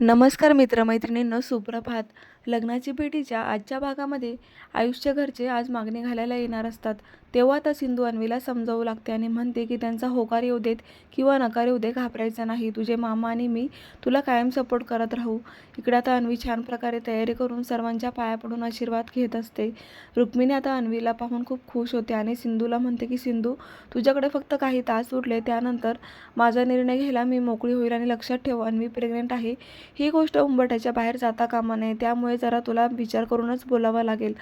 नमस्कार मित्रमैत्रिणींनो सुप्रभात. लग्नाची भेटीच्या आजच्या भागामध्ये आयुष्य घरचे आज मागणी घालायला येणार असतात. तेव्हा आता सिंधू अन्वीला समजावू लागते आणि म्हणते की त्यांचा होकार येऊ देत किंवा नकार येऊ दे घाबरायचं नाही. तुझे मामा आणि मी तुला कायम सपोर्ट करत राहू. इकडे आता अन्वी छान प्रकारे तयारी करून सर्वांच्या पाया पडून आशीर्वाद घेत असते. रुक्मिणी आता अन्वीला पाहून खूप खुश होते आणि सिंधूला म्हणते की सिंधू तुझ्याकडे फक्त काही तास उरले त्यानंतर माझा निर्णय घ्यायला मी मोकळी होईल आणि लक्षात ठेव. अन्वी प्रेग्नेंट आहे. ही गोष्ट उंबरठ्याच्या बाहेर जाता कामा नये त्यामुळे जरा तुला विचार करूनच बोलावं लागेल.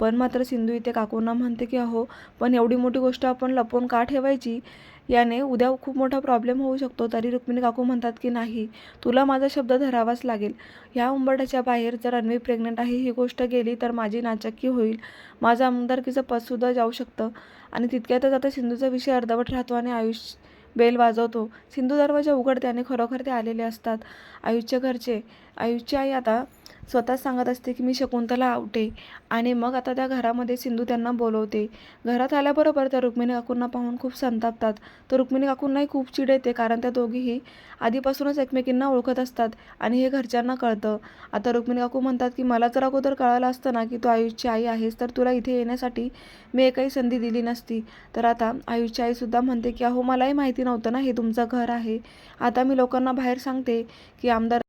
पण मात्र सिंधू इथे काकूंना म्हणते की अहो पण एवढी मोठी गोष्ट आपण लपवून का ठेवायची? याने उद्या खूप मोठा प्रॉब्लेम होऊ शकतो. तरी रुक्मिणी काकू म्हणतात की नाही तुला माझा शब्द धरावाच लागेल. ह्या उंबरठ्याच्या बाहेर जर अन्वी प्रेग्नंट आहे ही गोष्ट गेली तर माझी नाचक्की होईल. माझं आमदारकीचं पदसुद्धा जाऊ शकतं. आणि तितक्यातच आता सिंधूचा विषय अर्धवट राहतो आणि आयुष्य बेल वाजवतो. सिंधू दरवाजा उघडते आणि खरोखर ते आलेले असतात. आयुच्या घरचे आयुषची आई आता स्वतःच सांगत असते की मी शकुंतला आवटे. आणि मग आता त्या घरामध्ये सिंधू त्यांना बोलवते. घरात आल्याबरोबर त्या रुक्मिणी काकूंना पाहून खूप संतापतात. तर रुक्मिणी काकूंनाही खूप चिड येते कारण त्या दोघीही आधीपासूनच एकमेकींना ओळखत असतात आणि हे घरच्यांना कळतं. आता रुक्मिणी काकू म्हणतात की मला जर अगोदर कळालं असतं ना की तू आयुषची आई आहेस तर तुला इथे येण्यासाठी मी एकही संधी दिली नसती. तर आता आयुषची आईसुद्धा म्हणते की अहो मलाही माहिती नव्हतं ना हे तुमचं घर आहे. आता मी लोकांना बाहेर सांगते की आमदार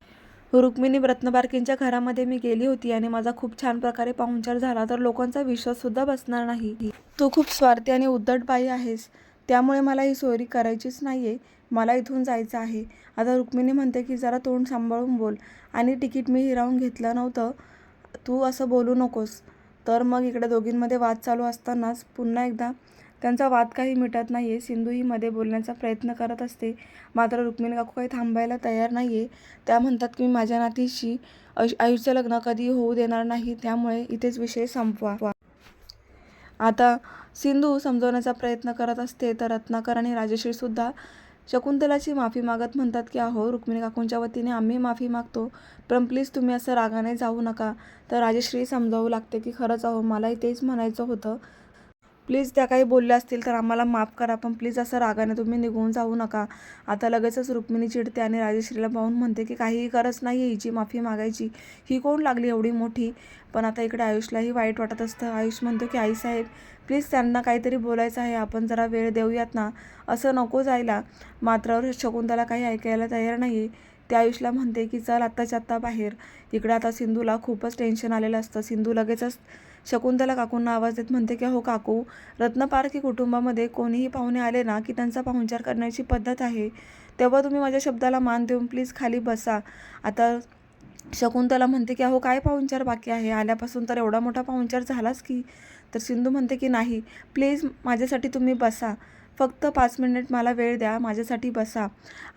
रुक्मिणी रत्नबारकींच्या घरामध्ये मी गेली होती आणि माझा खूप छान प्रकारे पाहुणचार झाला तर लोकांचा विश्वाससुद्धा बसणार नाही. तू खूप स्वार्थी आणि उद्धट बाई आहेस त्यामुळे मला ही सोयरी करायचीच नाही आहे मला इथून जायचं आहे. आता रुक्मिणी म्हणते की जरा तोंड सांभाळून बोल. आणि तिकीट मी हिरावून घेतलं नव्हतं. तू असं बोलू नकोस. तर मग इकडे दोघींमध्ये वाद चालू असतानाच पुन्हा एकदा त्यांचा वाद काही मिटत नाही आहे सिंधू ही मध्ये बोलण्याचा प्रयत्न करत असते. मात्र रुक्मिणी काकू काही थांबायला तयार नाही आहे त्या म्हणतात की मी माझ्या नातीशी आयुष लग्न कधी होऊ देणार नाही. त्यामुळे इथेच विषय संपवा. आता सिंधू समजवण्याचा प्रयत्न करत असते तर रत्नाकर आणि राजेश्रीसुद्धा शकुंतलाची माफी मागत म्हणतात की अहो रुक्मिणी काकूंच्या वतीने आम्ही माफी मागतो. पण प्लीज तुम्ही असं रागाने जाऊ नका. तर राजेश्री समजावू लागते की खरंच अहो मला तेच म्हणायचं होतं. प्लीज त्या काही बोलल्या असतील तर आम्हाला माफ करा पण प्लीज असं रागाने तुम्ही निघून जाऊ नका. आता लगेचच रुक्मिणी चिडते आणि राजेश्रीला पाहून म्हणते की काहीही गरज नाही आहे हिची माफी मागायची. ही कोण लागली एवढी मोठी? पण आता इकडे आयुषलाही वाईट वाटत असतं. आयुष म्हणतो की आईसाहेब प्लीज त्यांना काहीतरी बोलायचं आहे. आपण जरा वेळ देऊयात ना. असं नको जायला. मात्र शकुंतला काही ऐकायला तयार नाही ते आयुषला म्हणते की चल आत्ताच्या आत्ता बाहेर. इकडे आता सिंधूला खूपच टेन्शन आलेलं असतं. सिंधू लगेचच शकुंतला काकूंना आवाज देत म्हणते की हो काकू रत्नपारखी कुटुंबामध्ये कोणीही पाहुणे आले ना की त्यांचा पाहुणचार करण्याची पद्धत आहे. तेव्हा तुम्ही माझ्या शब्दाला मान देऊन प्लीज खाली बसा. आता शकुंतला म्हणते की अहो काय पाहुणचार बाकी आहे? आल्यापासून तर एवढा मोठा पाहुणचार झालाच की. तर सिंधू म्हणते की नाही प्लीज माझ्यासाठी तुम्ही बसा. फक्त पाच मिनिट मला वेळ द्या माझ्यासाठी बसा.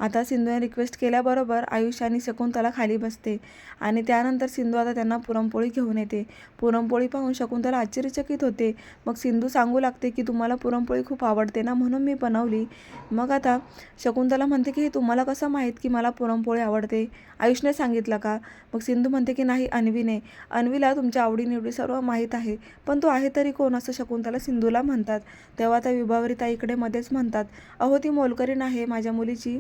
आता सिंधूने रिक्वेस्ट केल्याबरोबर आयुष्याने आणि शकुंतला खाली बसते आणि त्यानंतर सिंधू आता त्यांना पुरणपोळी घेऊन येते. पुरणपोळी पाहून शकुंतला आश्चर्यचकित होते. मग सिंधू सांगू लागते की तुम्हाला पुरणपोळी खूप आवडते ना म्हणून मी बनवली. मग आता शकुंतला म्हणते की हे तुम्हाला कसं माहीत की मला पुरणपोळी आवडते? आयुषने सांगितलं का? मग सिंधू म्हणते की नाही अन्वीने. अन्वीला तुमच्या आवडीनिवडी सर्व माहीत आहे पण तो आहे तरी कोण? असं शकुंतला सिंधूला म्हणतात. तेव्हा त्या विभावरी ताईकडे मध्येच म्हणतात अहो ती मोलकरीण आहे माझ्या मुलीची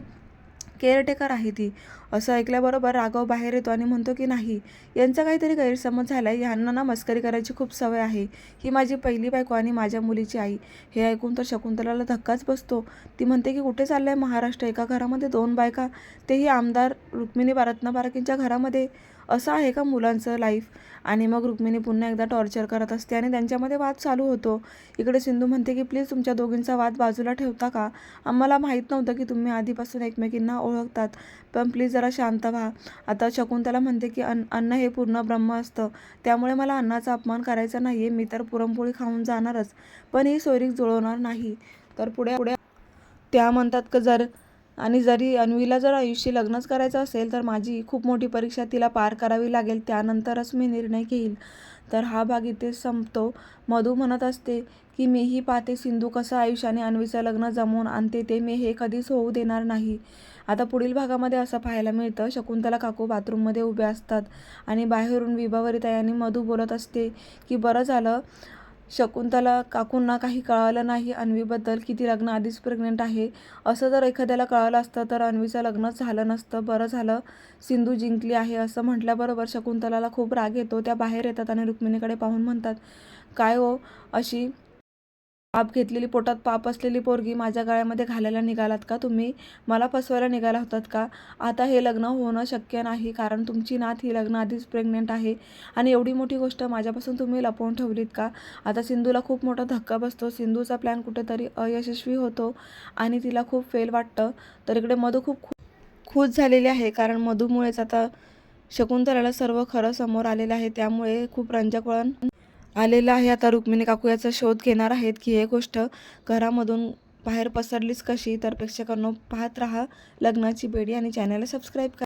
केअरटेकर आहे ती. असं ऐकल्याबरोबर राघव बाहेर येतो आणि म्हणतो की नाही यांचा काहीतरी गैरसमज झाला आहे ह्यांना ना मस्करी करायची खूप सवय आहे. ही माझी पहिली बायको आणि माझ्या मुलीची आई. हे ऐकून तर शकुंतलाला धक्काच बसतो. ती म्हणते की कुठे चाललं आहे महाराष्ट्र? एका घरामध्ये दोन बायका? तेही आमदार रुक्मिणी रत्नाबारकींच्या घरामध्ये? असं आहे का मुलांचं लाईफ आणि मग रुक्मिणी पुन्हा एकदा टॉर्चर करत असते आणि त्यांच्यामध्ये वाद चालू होतो. इकडे सिंधू म्हणते की प्लीज तुमच्या दोघींचा वाद बाजूला ठेवता का? आम्हाला माहीत नव्हतं की तुम्ही आधीपासून एकमेकींना ओळखतात. पण प्लीज जरा शांत व्हा. आता शकुंतला म्हणते की अन अन्न हे पूर्ण ब्रह्म असतं. त्यामुळे मला अन्नाचा अपमान करायचा नाही आहे मी तर पुरणपोळी खाऊन जाणारच. पण ही सोयरीक जुळवणार नाही. तर पुढे पुढे त्या म्हणतात का जर आणि जरी अन्वीला जर आयुष्य लग्नच करायचं असेल तर माझी खूप मोठी परीक्षा तिला पार करावी लागेल. त्यानंतरच मी निर्णय घेईल तर हा भाग इथे संपतो. मधू म्हणत असते की मीही पाहते सिंधू कसं आयुष्याने अन्वीचं लग्न जमवून आणते. ते मी हे कधीच होऊ देणार नाही. आता पुढील भागामध्ये असं पाहायला मिळतं. शकुंतला काकू बाथरूममध्ये उभे असतात आणि बाहेरून विभावरी ताई आणि मधू बोलत असते की बरं झालं. शकुंतला काकूंना काही कळालं नाही अन्वीबद्दल की ती लग्न आधीच प्रेग्नेंट आहे. असं जर एखाद्याला कळालं असतं तर अन्वीचं लग्नच झालं नसतं बरं झालं. सिंधू जिंकली आहे असं म्हटल्याबरोबर शकुंतलाला खूप राग येतो. त्या बाहेर येतात आणि रुक्मिणीकडे पाहून म्हणतात काय हो अशी पाप घेतलेली पोटात पाप असलेली पोरगी माझ्या गळ्यामध्ये घालायला निघालात का तुम्ही? मला फसवायला निघाला होतात का? आता हे लग्न होणं शक्य नाही कारण तुमची नात ही लग्न आधीच प्रेग्नेंट आहे. आणि एवढी मोठी गोष्ट माझ्यापासून तुम्ही लपवून ठेवलीत का? आता सिंधूला खूप मोठा धक्का बसतो. सिंधूचा प्लॅन कुठेतरी अयशस्वी होतो आणि तिला खूप फेल वाटतं. तर इकडे मधू खूप खुश झालेली आहे कारण मधूमुळेच आता शकुंतलाला सर्व खरं समोर आलेलं आहे. त्यामुळे खूप रंजक वळण आलेला आहे. आता रुक्मिणी काकू याचा शोध घेणार आहेत की हे गोष्ट घरामधून बाहेर पसरलीच कशी? तर प्रेक्षकांनो पाहत राहा लग्नाची बेडी आणि चॅनलला सबस्क्राईब करा.